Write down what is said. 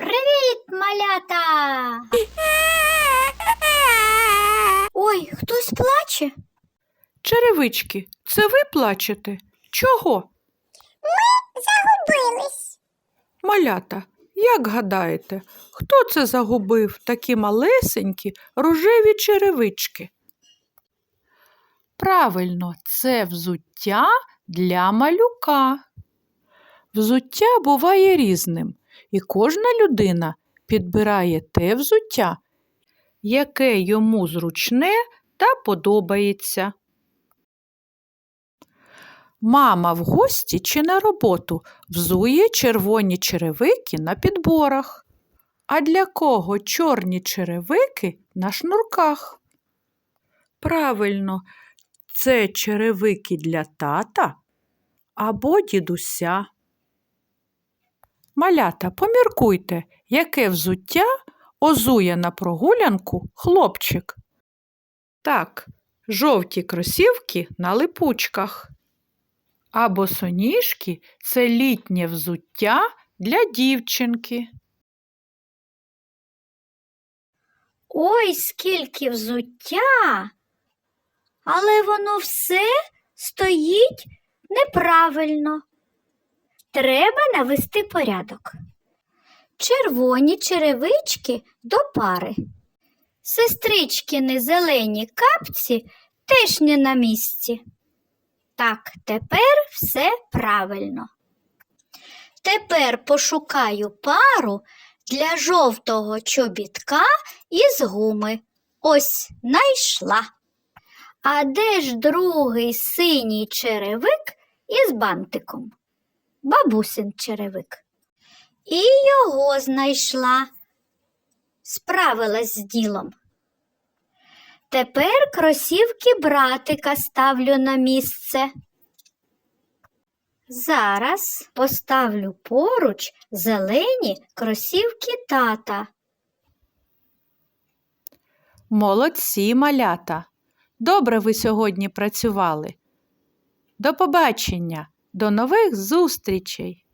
Привіт, малята! Ой, хтось плаче? Черевички, це ви плачете? Чого? Ми Загубились. Малята, як гадаєте, хто це загубив такі малесенькі рожеві черевички? Правильно, це взуття для малюка. Взуття буває різним, і кожна людина підбирає те взуття, яке йому зручне та подобається. Мама в гості чи на роботу взує червоні черевики на підборах. А для кого чорні черевики на шнурках? Правильно, це черевики для тата або дідуся. Малята, поміркуйте, яке взуття озує на прогулянку хлопчик. Так, жовті кросівки на липучках. А босоніжки – це літнє взуття для дівчинки. Ой, скільки взуття, але воно все стоїть неправильно. Треба навести порядок. Червоні черевички до пари. Сестричкини зелені капці теж не на місці. Так, тепер все правильно. Тепер пошукаю пару для жовтого чобітка із гуми. Ось найшла. А де ж другий синій черевик із бантиком? Бабусин черевик. І його знайшла. Справилась з ділом. Тепер кросівки братика ставлю на місце. Зараз поставлю поруч зелені кросівки тата. Молодці, малята! Добре ви сьогодні працювали. До побачення, до нових зустрічей!